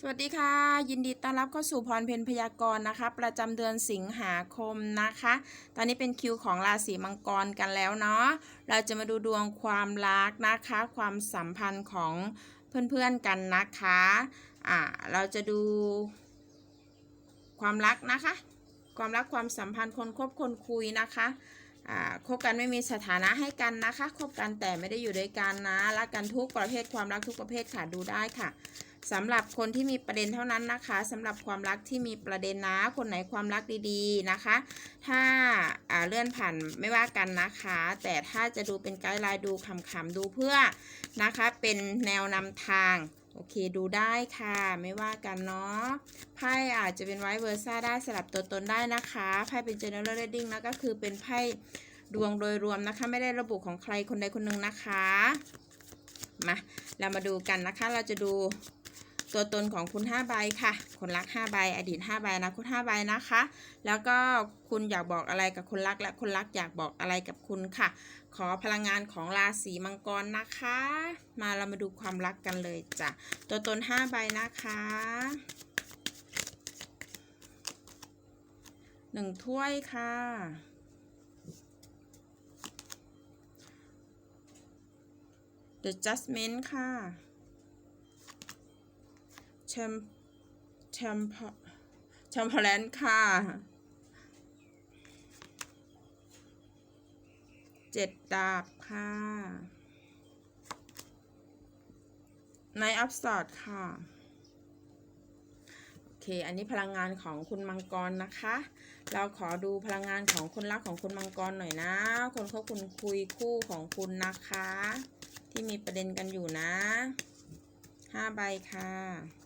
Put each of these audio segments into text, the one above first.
สวัสดีค่ะ ยินดีต้อนรับเข้าสู่พรเพนพยากรณ์นะคะ ประจำเดือนสิงหาคมนะคะ ตอนนี้เป็นคิวของราศีมังกรกันแล้วเนาะเราจะมาดูดวงความรักนะคะ ความสัมพันธ์ของเพื่อนๆกันนะคะอ่าเราจะดู ความรักนะคะ ความรักความสัมพันธ์คนคบคนคุยนะคะอ่าคบกันไม่มีสถานะให้กันนะคะ คบกันแต่ไม่ได้อยู่ด้วยกันนะ รักกันทุกประเภทความรักทุกประเภทค่ะ ดูได้ค่ะ สำหรับคนที่มีประเด็นเท่านั้นนะคะสำหรับความรักที่มีประเด็นนะ คนไหนความรักดีๆนะคะ ถ้าาเลื่อนผ่านไม่ว่ากันนะคะ แต่ถ้าจะดูเป็นไกด์ไลน์ดูคำๆดูเพื่อนะคะ เป็นแนวนำทางโอเค ดูได้ค่ะไม่ว่ากันเนาะไพ่อาจจะเป็นไวเวอร์ซ่าได้สลับตัวตนได้นะคะไพ่เป็น general reading นะก็คือเป็นไพ่ดวงโดยรวมนะคะ ไม่ได้ระบุของใครคนใดคนหนึ่งนะคะ มา เรามาดูกันนะคะเราจะดู ตัวตนของคุณ5ใบค่ะ คนรัก5ใบ อดีต5ใบนะคุณ5ใบนะคะ แล้วก็คุณอยากบอกอะไรกับคนรักและคนรักอยากบอกอะไรกับคุณค่ะ ขอพลังงานของราศีมังกรนะคะ มาเรามาดูความรักกันเลยจ้ะ ตัวตน5ใบนะคะหนึ่งถ้วยค่ะ The Judgment ค่ะ ชมแชมพแชมพแลนค่ะเจ็ดดาบค่ะในอัพสอดค่ะ โอเค อันนี้พลังงานของคุณมังกรนะคะ เราขอดูพลังงานของคนรักของคุณมังกรหน่อยนะ คนเขาคุณคุยคู่ของคุณนะคะ ที่มีประเด็นกันอยู่นะห้าใบค่ะ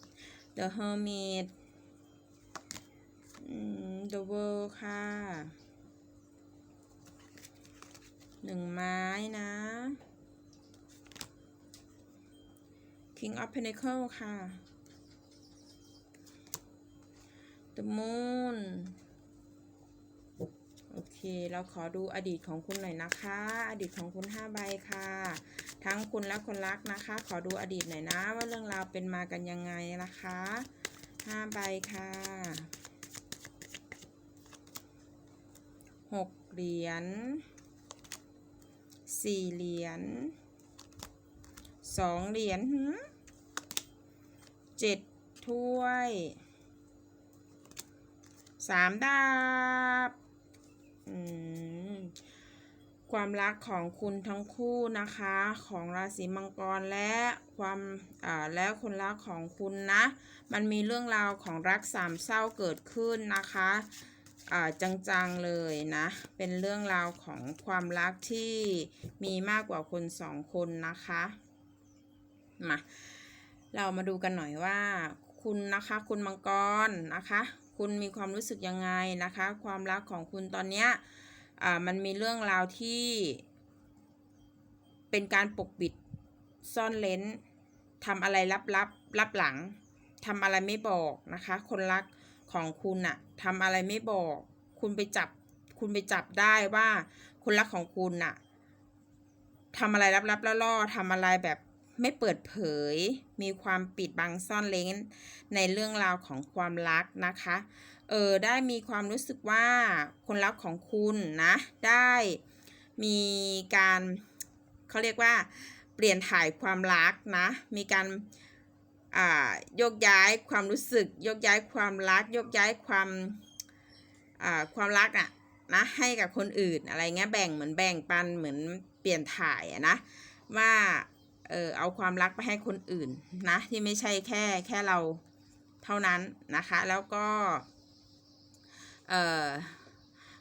The Hermit The World ค่ะ หนึ่งไม้นะ King of Pentacle ค่ะ The Moon โอเค เราขอดูอดีตของคุณหน่อยนะคะ อดีตของคุณห้าใบค่ะ ทั้งคุณและคนรักนะคะ ขอดูอดีตหน่อยนะ ว่าเรื่องราวเป็นมากันยังไงนะคะห้าใบค่ะหกเหรียญสี่เหรียญสองเหรียญหืมเจ็ดถ้วยสามดาบ อืม ความรักของคุณทั้งคู่นะคะของราศีมังกรและความอ่าและคนรักของคุณนะ มันมีเรื่องราวของรักสามเศร้าเกิดขึ้นนะคะอ่าจังๆเลยนะ เป็นเรื่องราวของความรักที่มีมากกว่าคนสองคนนะคะมาเรามาดูกันหน่อยว่า คุณนะคะคุณมังกรนะคะ คุณมีความรู้สึกยังไงนะคะ ความรักของคุณตอนเนี้ย อ่ามันมีเรื่องราวที่ เป็นการปกปิดซ่อนเลนทำอะไรลับลับลับหลังทำอะไรไม่บอกนะคะ คนรักของคุณอะทำอะไรไม่บอก คุณไปจับ คุณไปจับได้ว่า คนรักของคุณน่ะทำอะไรลับๆล่อๆทำอะไรแบบไม่เปิดเผย มีความปิดบังซ่อนเลนในเรื่องราวของความรักนะคะ เออได้มีความรู้สึกว่าคนรักของคุณนะ ได้มีการเขาเรียกว่า เปลี่ยนถ่ายความรักนะ มีการอ่าโยกย้ายความรู้สึกโยกย้ายความรักโยกย้ายความอ่าความรักอะนะให้กับคนอื่นอะไรเงี้ยแบ่งเหมือนแบ่งปันเหมือนเปลี่ยนถ่ายอะนะว่าเออเอาความรักไปให้คนอื่นนะที่ไม่ใช่แค่แค่เราเท่านั้นนะคะ แล้วก็ เออ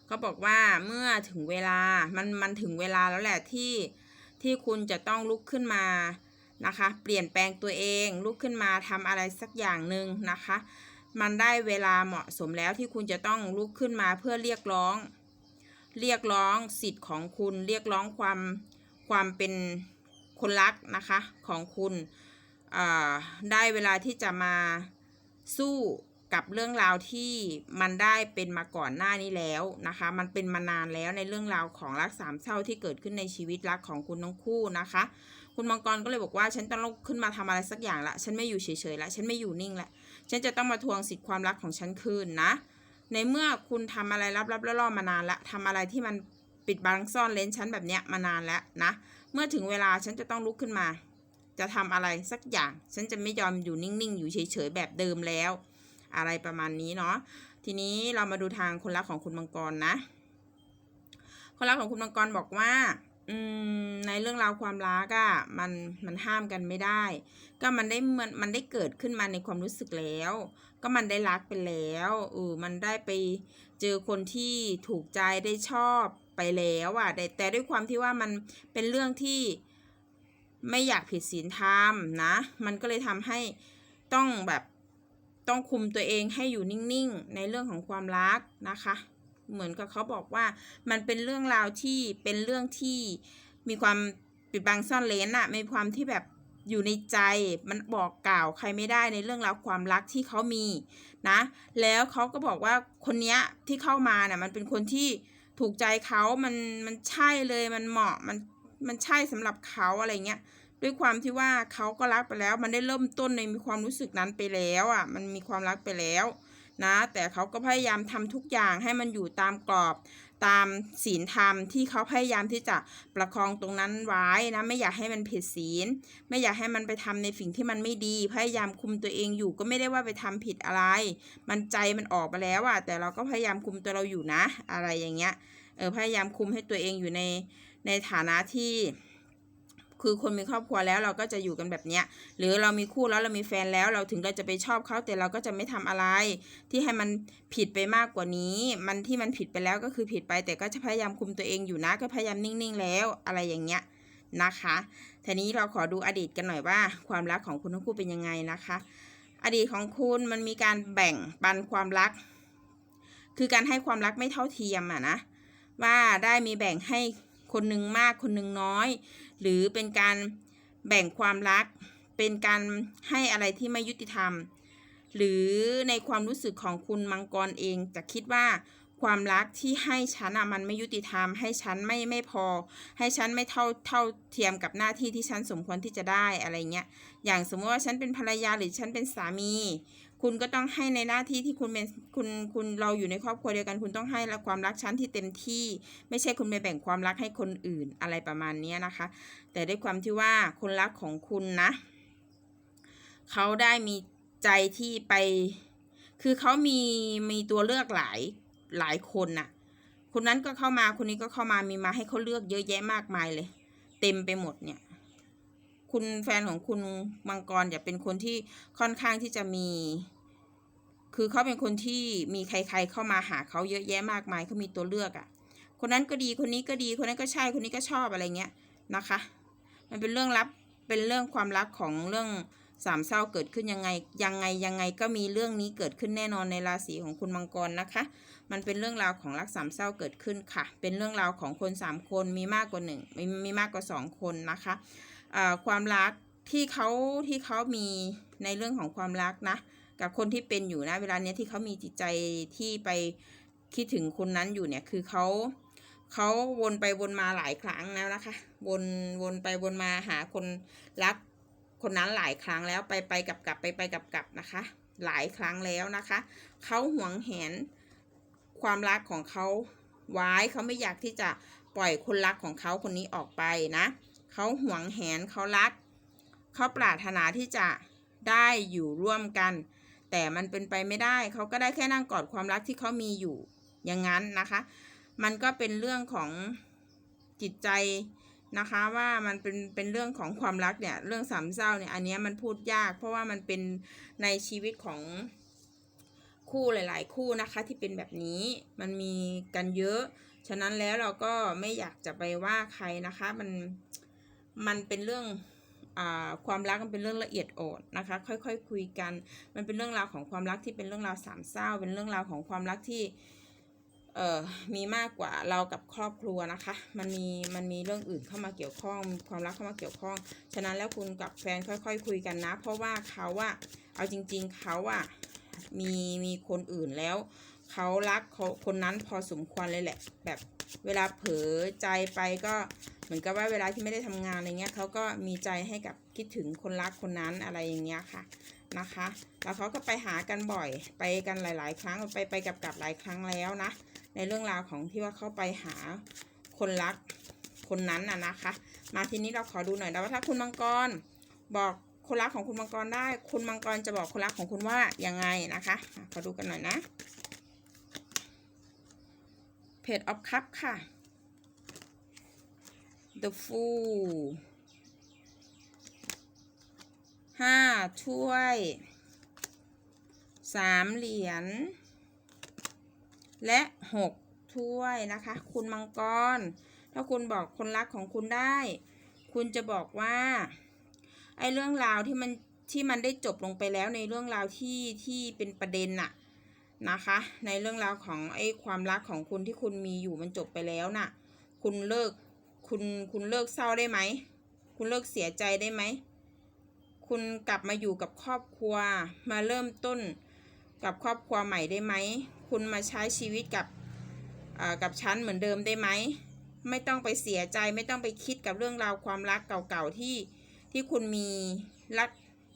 เขาบอกว่าเมื่อถึงเวลามันมันถึงเวลาแล้วแหละที่ที่คุณจะต้องลุกขึ้นมานะคะ เปลี่ยนแปลงตัวเองลุกขึ้นมาทำอะไรสักอย่างหนึ่งนะคะ มันได้เวลาเหมาะสมแล้วที่คุณจะต้องลุกขึ้นมาเพื่อเรียกร้อง เรียกร้องสิทธิ์ของคุณเรียกร้องความความเป็นคนรักนะคะของคุณอ่าได้เวลาที่จะมาสู้ กับเรื่องราวที่มันได้เป็นมาก่อนหน้านี้แล้วนะคะ มันเป็นมานานแล้วในเรื่องราวของรักสามเศร้าที่เกิดขึ้นในชีวิตรักของคุณทั้งคู่นะคะ คุณมังกรก็เลยบอกว่าฉันต้องลุกขึ้นมาทำอะไรสักอย่างละ ฉันไม่อยู่เฉยๆละฉันไม่อยู่นิ่งละฉันจะต้องมาทวงสิทธิ์ความรักของฉันคืนนะ ในเมื่อคุณทำอะไรลับๆล่อๆมานานละทำอะไรที่มันปิดบังซ่อนเลนฉันแบบเนี้ยมานานแล้วนะ เมื่อถึงเวลาฉันจะต้องลุกขึ้นมา จะทำอะไรสักอย่าง ฉันจะไม่ยอมอยู่นิ่งๆ อยู่เฉยๆแบบเดิมแล้ว อะไรประมาณนี้เนาะทีนี้เรามาดูทางคนรักของคุณมังกรนะ คนรักของคุณมังกรบอกว่าอืมในเรื่องราวความรักอะ่ะมันมันห้ามกันไม่ได้ ก็มันได้มันมันได้เกิดขึ้นมาในความรู้สึกแล้ว ก็มันได้รักไปแล้วเออมันได้ไปเจอคนที่ถูกใจได้ชอบไปแล้วอะ่ะแต่แต่ด้วยความที่ว่ามันเป็นเรื่องที่ไม่อยากผิดศีลธรรมนะ มันก็เลยทำให้ต้องแบบ ต้องคุมตัวเองให้อยู่นิ่งๆ ในเรื่องของความรักนะคะ เหมือนกับเขาบอกว่ามันเป็นเรื่องราวที่เป็นเรื่องที่มีความปิดบังซ่อนเลนอะมีความที่แบบอยู่ในใจมันบอกกล่าวใครไม่ได้ในเรื่องราวความรักที่เขามีนะ แล้วเขาก็บอกว่าคนเนี้ยที่เข้ามาน่ะมันเป็นคนที่ถูกใจเขามันมันใช่เลยมันเหมาะมันมันใช่สำหรับเขาอะไรเงี้ย ด้วยความที่ว่าเขาก็รักไปแล้ว มันได้เริ่มต้นในมีความรู้สึกนั้นไปแล้วอะ มันมีความรักไปแล้วนะ แต่เขาก็พยายามทำทุกอย่างให้มันอยู่ตามกรอบตามศีลธรรมที่เขาพยายามที่จะประคองตรงนั้นไว้นะ ไม่อยากให้มันผิดศีล ไม่อยากให้มันไปทำในสิ่งที่มันไม่ดี พยายามคุมตัวเองอยู่ก็ไม่ได้ว่าไปทำผิดอะไร มันใจมันออกไปแล้วอะแต่เราก็พยายามคุมตัวเราอยู่นะ อะไรอย่างเงี้ยเออพยายามคุมให้ตัวเองอยู่ในในฐานะที่ คือคนมีครอบครัวแล้วเราก็จะอยู่กันแบบเนี้ยหรือเรามีคู่แล้วเรามีแฟนแล้ว เราถึงเราจะไปชอบเขาแต่เราก็จะไม่ทำอะไร ที่ให้มันผิดไปมากกว่านี้ มันที่มันผิดไปแล้วก็คือผิดไป แต่ก็จะพยายามคุมตัวเองอยู่นะ ก็พยายามนิ่งๆ แล้วอะไรอย่างเงี้ยนะคะทีนี้เราขอดูอดีตกันหน่อยว่า ความรักของคุณทั้งคู่เป็นยังไงนะคะ อดีตของคุณมันมีการแบ่งปันความรัก คือการให้ความรักไม่เท่าเทียมอะนะว่าได้มีแบ่งให้คนหนึ่งมากคนหนึ่งน้อย หรือเป็นการแบ่งความรัก เป็นการให้อะไรที่ไม่ยุติธรรม หรือในความรู้สึกของคุณมังกรเองจะคิดว่าความรักที่ให้ฉันอะมันไม่ยุติธรรม ให้ฉันไม่ไม่พอ ให้ฉันไม่เท่าเท่าเทียมกับหน้าที่ที่ฉันสมควรที่จะได้อะไรเงี้ยอย่างสมมติว่าฉันเป็นภรรยาหรือฉันเป็นสามี คุณก็ต้องให้ในหน้าที่ที่คุณเป็นคุณคุณเราอยู่ในครอบครัวเดียวกัน คุณต้องให้ความรักฉันที่เต็มที่ ไม่ใช่คุณไปแบ่งความรักให้คนอื่นอะไรประมาณนี้นะคะ แต่ด้วยความที่ว่าคนรักของคุณนะเขาได้มีใจที่ไป คือเขามีมีตัวเลือกหลายหลายคนน่ะ คนนั้นก็เข้ามาคนนี้ก็เข้ามามีมาให้เขาเลือกเยอะแยะมากมายเลย เต็มไปหมดเนี่ย คุณแฟนของคุณมังกรจะเป็นคนที่ค่อนข้างที่จะมี คือเขาเป็นคนที่มีใคร ๆ เข้ามาหาเขาเยอะแยะมากมายเขามีตัวเลือกอะ่ะ คนนั้นก็ดีคนนี้ก็ดีคนนั้นก็ใช่คนนี้ก็ชอบอะไรเงี้ยนะคะ มันเป็นเรื่องลับเป็นเรื่องความรักของเรื่องสามเศร้าเกิดขึ้นยังไงยังไงยังไงก็มีเรื่องนี้เกิดขึ้นแน่นอนในราศีของคุณมังกรนะคะ มันเป็นเรื่องราวของรักสามเศร้าเกิดขึ้นค่ะ เป็นเรื่องราวของคนสามคนมีมากกว่าหนึ่งมีมีมากกว่าสองคนนะคะ ความรักที่เขาที่เขามีในเรื่องของความรักนะ กับคนที่เป็นอยู่นะ เวลาเนี้ยที่เขามีจิตใจที่ไปคิดถึงคนนั้นอยู่เนี่ยคือเขาเขาวนไปวนมาหลายครั้งแล้วนะคะ วนวนไปวนมาหาคนรักคนนั้นหลายครั้งแล้วไปไปกลับกลับไปไปกลับกลับนะคะ หลายครั้งแล้วนะคะเขาหวงแหนความรักของเขาไว้เขาไม่อยากที่จะปล่อยคนรักของเขาคนนี้ออกไปนะ เขาหวงแหนเขารัก เขาปรารถนาที่จะได้อยู่ร่วมกัน แต่มันเป็นไปไม่ได้ เขาก็ได้แค่นั่งกอดความรักที่เขามีอยู่อย่างนั้นนะคะ มันก็เป็นเรื่องของจิตใจนะคะว่ามันเป็นเป็นเรื่องของความรักเนี่ยเรื่องสามเศร้าเนี่ยอันนี้มันพูดยาก เพราะว่ามันเป็นในชีวิตของคู่หลาย ๆ คู่นะคะที่เป็นแบบนี้มันมีกันเยอะ ฉะนั้นแล้วเราก็ไม่อยากจะไปว่าใครนะคะ มัน มันเป็นเรื่องอความรักมันเป็นเรื่องละเอียดอ่อนนะคะ ค่อยๆคคุยกัน มันเป็นเรื่องราวของความรักที่เป็นเรื่องราวสามเศร้า เป็นเรื่องราวของความรักที่เอ่อมีมากกว่าเรากับครอบครัวนะคะ มันมีมันมีเรื่องอื่นเข้ามาเกี่ยวข้อง ความรักเข้ามาเกี่ยวข้อง ฉะนั้นแล้วคุณกับแฟนค่อยๆคคุยกันนะ เพราะว่าเขาอะเอาจริง ๆเขาอะมีมีคนอื่นแล้วเขารักเขาคนนั้นพอสมควรเลยแหละ แบบเวลาเผลอใจไปก็ เหมือนกับว่าเวลาที่ไม่ได้ทำงานอะไรเงี้ยเขาก็มีใจให้กับคิดถึงคนรักคนนั้นอะไรอย่างเงี้ยค่ะนะคะ แล้วเขาก็ไปหากันบ่อยไปกันหลาย ๆ ครั้งไปไปกับกับหลายครั้งแล้วนะ ในเรื่องราวของที่ว่าเขาไปหาคนรักคนนั้นน่ะนะคะ มาทีนี้เราขอดูหน่อยนะว่าถ้าคุณมังกรบอกคนรักของคุณมังกรได้ คุณมังกรจะบอกคนรักของคุณว่ายังไงนะคะอะขอดูกันหน่อยนะเพจออฟคัพค่ะ The Fool ห้าถ้วยสามเหรียญ และหกถ้วยนะคะ คุณมังกร ถ้าคุณบอกคนรักของคุณได้ คุณจะบอกว่า ไอ้เรื่องราวที่มันที่มันได้จบลงไปแล้วในเรื่องราวที่ที่เป็นประเด็นน่ะนะคะ ในเรื่องราวของไอ้ความรักของคุณที่คุณมีอยู่มันจบไปแล้วน่ะ คุณเลิก คุณคุณเลิกเศร้าได้ไหม คุณเลิกเสียใจได้ไหม คุณกลับมาอยู่กับครอบครัว มาเริ่มต้นกับครอบครัวใหม่ได้ไหม คุณมาใช้ชีวิตกับอ่ากับฉันเหมือนเดิมได้ไหม ไม่ต้องไปเสียใจไม่ต้องไปคิดกับเรื่องราวความรักเก่าๆที่ที่คุณมีรัก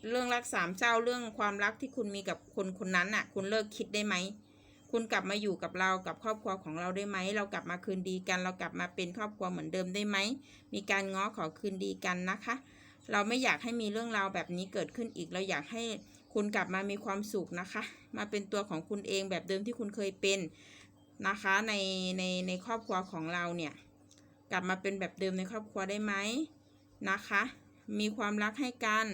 เรื่องรักสามเศร้าเรื่องความรักที่คุณมีกับคนคนนั้นน่ะ คุณเลิกคิดได้ไหม คุณกลับมาอยู่กับเรากับครอบครัวของเราได้ไหม เรากลับมาคืนดีกัน เรากลับมาเป็นครอบครัวเหมือนเดิมได้ไหม มีการง้อขอคืนดีกันนะคะ เราไม่อยากให้มีเรื่องราวแบบนี้เกิดขึ้นอีก เราอยากให้คุณกลับมามีความสุขนะคะ มาเป็นตัวของคุณเองแบบเดิมที่คุณเคยเป็นนะคะในในในครอบครัวของเราเนี่ยกลับมาเป็นแบบเดิมในครอบครัวได้ไหมนะคะ มีความรักให้กัน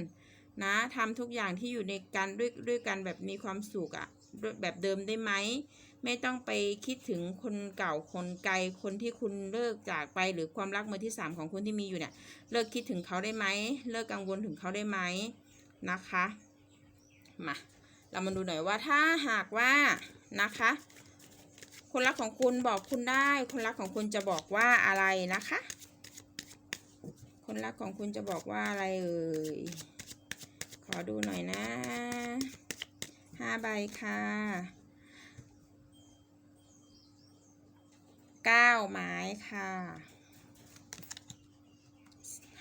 นะทำทุกอย่างที่อยู่ในกันด้วยด้วยกันแบบมีความสุขอะด้วย แบบเดิมได้ไหม ไม่ต้องไปคิดถึงคนเก่าคนไกลคนที่คุณเลิกจากไปหรือความรักมือที่สามของคนที่มีอยู่เนี่ย เลิกคิดถึงเขาได้ไหม เลิกกังวลถึงเขาได้ไหมนะคะ มา เรามาดูหน่อยว่าถ้าหากว่านะคะ คนรักของคุณบอกคุณได้ คนรักของคุณจะบอกว่าอะไรนะคะ คนรักของคุณจะบอกว่าอะไรเอ่ยขอดูหน่อยนะ ห้าใบค่ะเก้าไม้ค่ะ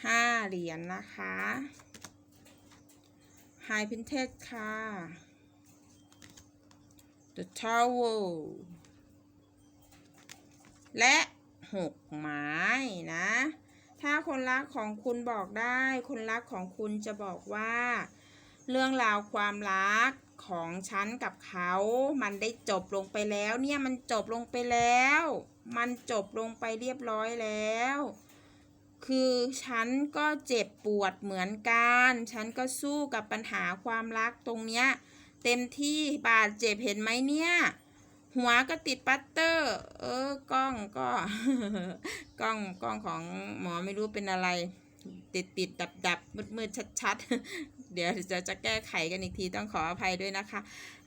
ห้าเหรียญนนะคะไฮพินเทสค่ะ The Tower และหกไม้นะ ถ้าคนรักของคุณบอกได้ คนรักของคุณจะบอกว่า เรื่องราวความรัก ของฉันกับเขา มันได้จบลงไปแล้วเนี่ยมันจบลงไปแล้ว มันจบลงไปเรียบร้อยแล้ว คือฉันก็เจ็บปวดเหมือนกัน ฉันก็สู้กับปัญหาความรักตรงเนี้ยเต็มที่บาดเจ็บเห็นไหมเนี่ยหัวก็ติดปัตเตอร์ เออกล้องก็กล้องกล้องของหมอไม่รู้เป็นอะไร ติดติดดับดับมืดมืดชัดชัด เดี๋ยวจะจะแก้ไขกันอีกทีต้องขออภัยด้วยนะคะ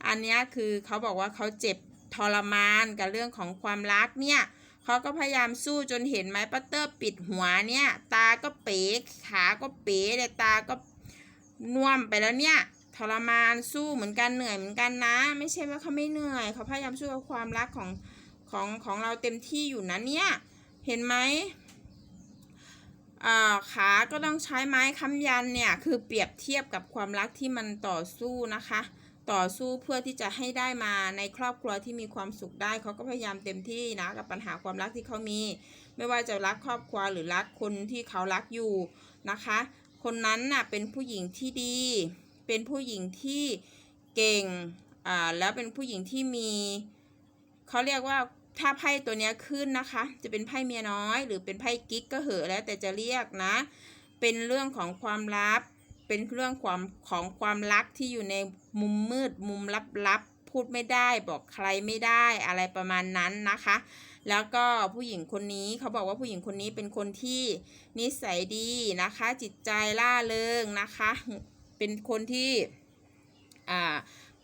อันนี้คือเขาบอกว่าเขาเจ็บทรมานกับเรื่องของความรักเนี่ยเขาก็พยายามสู้จนเห็นไหมปัตเตอร์ปิดหัวเนี่ย ตาก็เป๋ขาก็เป๋เลยตาก็น่วมไปแล้วเนี่ยทรมานสู้เหมือนกันเหนื่อยเหมือนกันนะ ไม่ใช่ว่าเขาไม่เหนื่อยเขาพยายามสู้กับความรักของของของเราเต็มที่อยู่นะเนี่ย เห็นไหม ขาก็ต้องใช้ไม้ค้ำยันเนี่ยคือเปรียบเทียบกับความรักที่มันต่อสู้นะคะ ต่อสู้เพื่อที่จะให้ได้มาในครอบครัวที่มีความสุขได้เขาก็พยายามเต็มที่นะกับปัญหาความรักที่เขามี ไม่ว่าจะรักครอบครัวหรือรักคนที่เขารักอยู่นะคะ คนนั้นน่ะเป็นผู้หญิงที่ดี เป็นผู้หญิงที่เก่งอ่าแล้วเป็นผู้หญิงที่มีเขาเรียกว่า ถ้าไพ่ตัวนี้ขึ้นนะคะ จะเป็นไพ่เมียน้อย หรือเป็นไพ่กิ๊กก็เหอะแล้วแต่จะเรียกนะ เป็นเรื่องของความลับ เป็นเรื่องความของความรักที่อยู่ในมุมมืด มุมลับๆพูดไม่ได้บอกใครไม่ได้อะไรประมาณนั้นนะคะ แล้วก็ผู้หญิงคนนี้เขาบอกว่าผู้หญิงคนนี้เป็นคนที่นิสัยดีนะคะ จิตใจล่าเริงนะคะ เป็นคนที่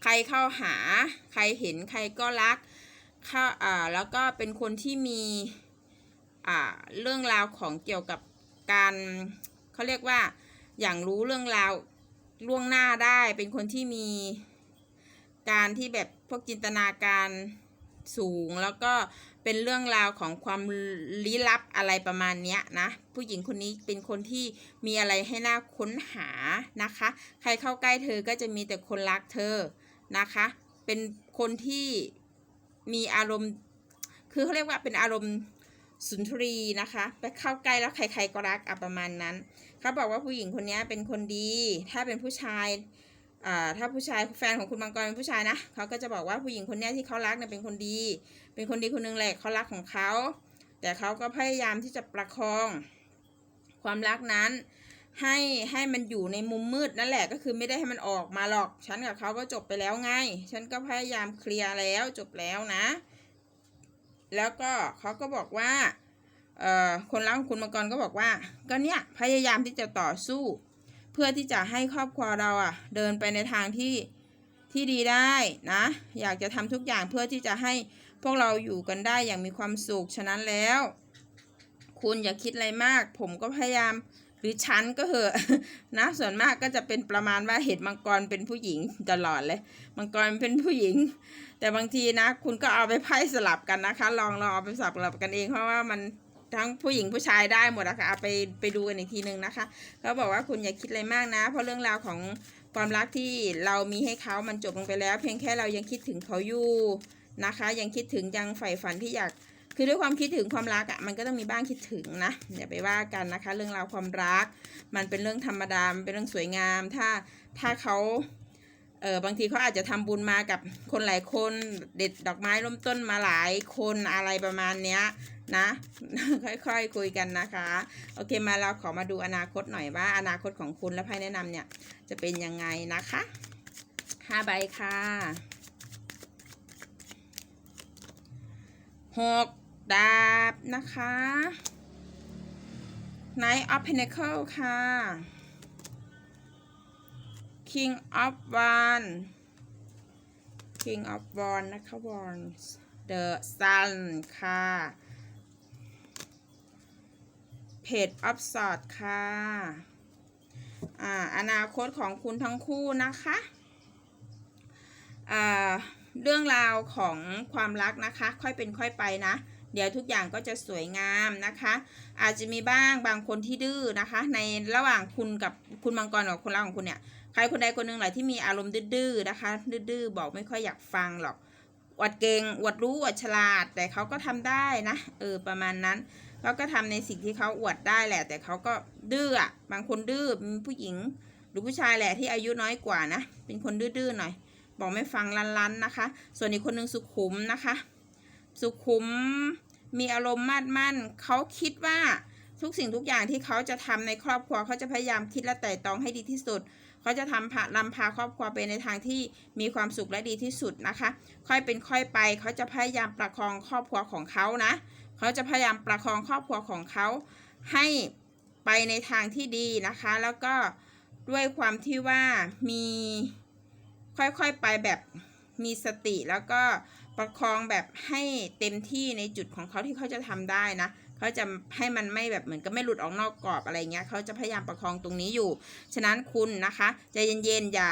ใครเข้าหา ใครเห็นใครก็รัก ข้าอ่าแล้วก็เป็นคนที่มีอ่าเรื่องราวของเกี่ยวกับการเขาเรียกว่าอย่างรู้เรื่องราวล่วงหน้าได้ เป็นคนที่มีการที่แบบพวกจินตนาการสูง แล้วก็เป็นเรื่องราวของความลี้ลับอะไรประมาณเนี้ยนะผู้หญิงคนนี้เป็นคนที่มีอะไรให้น่าค้นหานะคะ ใครเข้าใกล้เธอก็จะมีแต่คนรักเธอนะคะ เป็นคนที่ มีอารมณ์ คือเขาเรียกว่าเป็นอารมณ์สุนทรีนะคะ ไปเข้าใกล้แล้วใครๆก็รักอะประมาณนั้น เขาบอกว่าผู้หญิงคนนี้เป็นคนดี ถ้าเป็นผู้ชายอ่าถ้าผู้ชายแฟนของคุณมังกรเป็นผู้ชายนะเขาก็จะบอกว่าผู้หญิงคนนี้ที่เขารักเนี่ยเป็นคนดี เป็นคนดีคนหนึงแหละเขารักของเขา แต่เขาก็พยายามที่จะประคองความรักนั้น ให้ให้มันอยู่ในมุมมืดนั่นแหละก็คือไม่ได้ให้มันออกมาหรอกฉันกับเขาก็จบไปแล้วไง ฉันก็พยายามเคลียร์แล้วจบแล้วนะ แล้วก็เขาก็บอกว่าเอ่อคนรักของคุณมังกรก็บอกว่า ก็เนี่ยพยายามที่จะต่อสู้ เพื่อที่จะให้ครอบครัวเราอะเดินไปในทางที่ที่ดีได้นะ อยากจะทำทุกอย่างเพื่อที่จะให้พวกเราอยู่กันได้อย่างมีความสุขฉะนั้นแล้ว คุณอย่าคิดอะไรมาก ผมก็พยายาม หรือฉันก็เหอะนะส่วนมากก็จะเป็นประมาณว่าเห็นมังกรเป็นผู้หญิงตลอดเลย มังกรเป็นผู้หญิง แต่บางทีนะ คุณก็เอาไปไพ่สลับกันนะคะ ลองลองเอาไปสลับกันเองเพราะว่ามันทั้งผู้หญิงผู้ชายได้หมดนะคะเอาไปไปดูกันอีกทีนึงนะคะเขาบอกว่าคุณอย่าคิดอะไรมากนะ เพราะเรื่องราวของความรักที่เรามีให้เขามันจบลงไปแล้ว เพียงแค่เรายังคิดถึงเขาอยู่นะคะ ยังคิดถึงยังใฝ่ฝันที่อยาก คือด้วยความคิดถึงความรักอะ่ะมันก็ต้องมีบ้างคิดถึงนะอย่าไปว่ากันนะคะ เรื่องราวความรัก มันเป็นเรื่องธรรมดามเป็นเรื่องสวยงาม ถ้าถ้าเขาเออบางทีเขาอาจจะทำบุญมากับคนหลายคนเด็ดดอกไม้ล้มต้นมาหลายคนอะไรประมาณเนี้ยนะ ค่อยๆคุยกันนะคะ โอเคมาเราขอมาดูอนาคตหน่อยว่า อนาคตของคุณและไพ่แนะนำเนี่ย จะเป็นยังไงนะคะห้าใบค่ะหก ดาบนะคะ Knight of Pentacle ค่ะ King of Wands King of Wands นะคะ Wands The Sun ค่ะ Page of Swords ค่ะอ่าอนาคตของคุณทั้งคู่นะคะอ่าเรื่องราวของความรักนะคะ ค่อยเป็นค่อยไปนะ เดี๋ยวทุกอย่างก็จะสวยงามนะคะ อาจจะมีบ้างบางคนที่ดื้อนะคะ ในระหว่างคุณกับคุณมังกรกับคนรักของคุณเนี่ยใครคนใดคนหนึ่งแหละที่มีอารมณ์ดื้อนะคะ ดื้อๆบอกไม่ค่อยอยากฟังหรอกอวดเก่งอวดรู้อวดฉลาด แต่เขาก็ทำได้นะเออประมาณนั้นเขาก็ทำในสิ่งที่เขาอวดได้แหละ แต่เขาก็ดื้ออะบางคนดื้อเป็นผู้หญิง หรือผู้ชายแหละที่อายุน้อยกว่านะ เป็นคนดื้อๆหน่อย บอกไม่ฟังลันๆนะคะ ส่วนอีกคนหนึ่งสุขุมนะคะ สุขุม มีอารมณ์มั่นมั่น เขาคิดว่าทุกสิ่งทุกอย่างที่เขาจะทำในครอบครัวเขาจะพยายามคิดและไต่ตองให้ดีที่สุด เขาจะทำพานำพาครอบครัวไปในทางที่มีความสุขและดีที่สุดนะคะ ค่อยเป็นค่อยไป เขาจะพยายามประคองครอบครัวของเขานะ เขาจะพยายามประคองครอบครัวของเขาให้ไปในทางที่ดีนะคะ แล้วก็ด้วยความที่ว่ามีค่อยๆไปแบบมีสติแล้วก็ ประคองแบบให้เต็มที่ในจุดของเขาที่เขาจะทำได้นะเขาจะให้มันไม่แบบเหมือนกับไม่หลุดออกนอกกรอบอะไรเงี้ยเขาจะพยายามประคองตรงนี้อยู่ ฉะนั้นคุณนะคะใจเย็นๆอย่า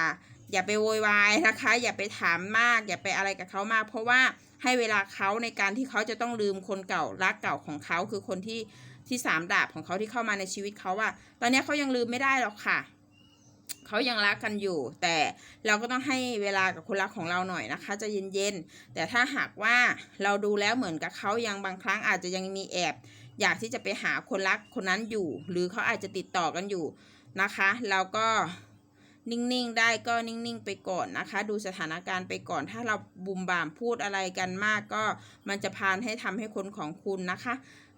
อย่าไปโวยวายนะคะ อย่าไปถามมาก อย่าไปอะไรกับเขามาก เพราะว่าให้เวลาเขาในการที่เขาจะต้องลืมคนเก่ารักเก่าของเขาคือคนที่ที่สามดาบของเขาที่เข้ามาในชีวิตเขาว่าตอนนี้เขายังลืมไม่ได้หรอกค่ะ เขายังรักกันอยู่ แต่เราก็ต้องให้เวลากับคนรักของเราหน่อยนะคะจะเย็นๆแต่ถ้าหากว่าเราดูแล้วเหมือนกับเขายังบางครั้งอาจจะยังมีแอบ อยากที่จะไปหาคนรักคนนั้นอยู่ หรือเขาอาจจะติดต่อกันอยู่นะคะ เราก็นิ่ง ๆ ได้ก็นิ่ง ๆ ไปก่อนนะคะ ดูสถานการณ์ไปก่อน ถ้าเราบุมบามพูดอะไรกันมากก็มันจะพานให้ทำให้คนของคุณนะคะ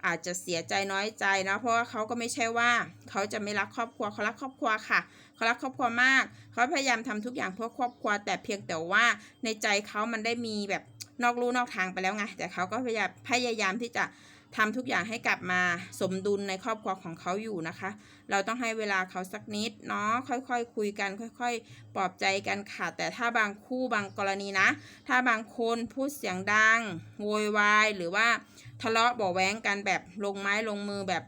อาจจะเสียใจน้อยใจนะเพราะว่าเขาก็ไม่ใช่ว่า เขาจะไม่รักครอบครัวเขารักครอบครัวค่ะ เขารักครอบครัวมาก เขาพยายามทำทุกอย่างเพื่อครอบครัว แต่เพียงแต่ว่าในใจเขามันได้มีแบบนอกลู่นอกทางไปแล้วไง แต่เขาก็พยายามพยายามที่จะทำทุกอย่างให้กลับมาสมดุลในครอบครัวของเขาอยู่นะคะ เราต้องให้เวลาเขาสักนิดเนาะ ค่อยๆคคุยกัน ค่อย ๆ ปลอบใจกันค่ะ แต่ถ้าบางคู่บางกรณีนะ ถ้าบางคนพูดเสียงดัง โวยวาย หรือว่าทะเลาะบาะแว้งกันแบบลงไม้ลงมือแบบ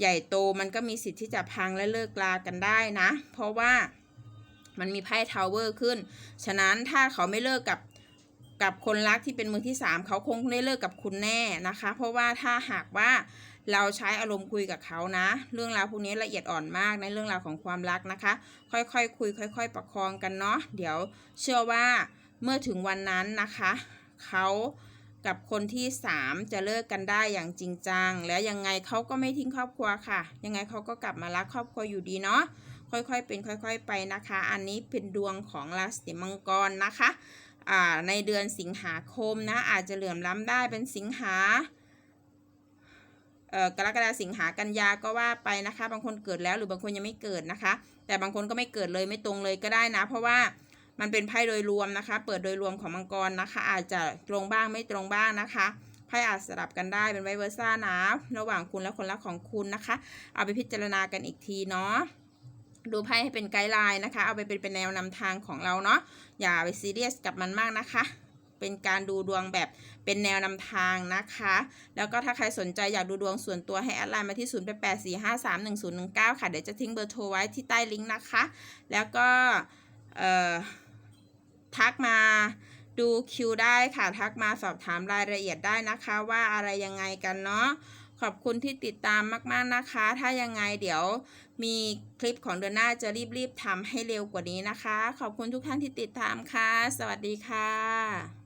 ใหญ่โตมันก็มีสิทธิ์ที่จะพังและเลิกลากันได้นะ เพราะว่ามันมีไพ่ทาวเวอร์ขึ้น ฉะนั้นถ้าเขาไม่เลิกกับกับคนรักที่เป็นมือที่สามเขาคงได้เลิกกับคุณแน่นะคะ เพราะว่าถ้าหากว่าเราใช้อารมณ์คุยกับเขานะ เรื่องราวพวกนี้ละเอียดอ่อนมากในเรื่องราวของความรักนะคะ ค่อยๆคคุย ค่อย ๆ ประคองกันเนาะเดี๋ยวเชื่อว่าเมื่อถึงวันนั้นนะคะ เขา กับคนที่สามจะเลิกกันได้อย่างจริงจัง แล้วยังไงเขาก็ไม่ทิ้งครอบครัวค่ะ ยังไงเขาก็กลับมารักครอบครัวอยู่ดีเนาะค่อยๆเป็นค่อย ๆ ไปนะคะ อันนี้เป็นดวงของราศีมังกรนะคะอ่าในเดือนสิงหาคมนะอาจจะเหลื่อมล้ำได้เป็นสิงหาเอ่อกรกฎาสิงหากันยาก็ว่าไปนะคะ บางคนเกิดแล้วหรือบางคนยังไม่เกิดนะคะ แต่บางคนก็ไม่เกิดเลยไม่ตรงเลยก็ได้นะ เพราะว่า มันเป็นไพ่โดยรวมนะคะ เปิดโดยรวมของมังกรนะคะ อาจจะตรงบ้างไม่ตรงบ้างนะคะไพ่อาจสลับกันได้เป็นไวเวอร์ซ่านะระหว่างคุณและคนรักของคุณนะคะ เอาไปพิจารณากันอีกทีเนาะดูไพ่ให้เป็นไกด์ไลน์นะคะ เอาไปเป็นเป็นแนวนำทางของเราเนาะอย่าไปซีเรียสกับมันมากนะคะ เป็นการดูดวงแบบเป็นแนวนำทางนะคะ แล้วก็ถ้าใครสนใจอยากดูดวงส่วนตัวให้แอดไลน์มาที่ 0 8 8 4 5 3 1 0 1 9 ค่ะ เดี๋ยวจะทิ้งเบอร์โทรไว้ที่ใต้ลิงก์นะคะ แล้วก็เอ่อ ทักมาดูคิวได้ค่ะทักมาสอบถามรายละเอียดได้นะคะว่าอะไรยังไงกันเนาะขอบคุณที่ติดตามมาก ๆ นะคะ ถ้ายังไงเดี๋ยวมีคลิปของเดือนหน้าจะรีบ ๆทำให้เร็วกว่านี้นะคะ ขอบคุณทุกท่านที่ติดตามค่ะ สวัสดีค่ะ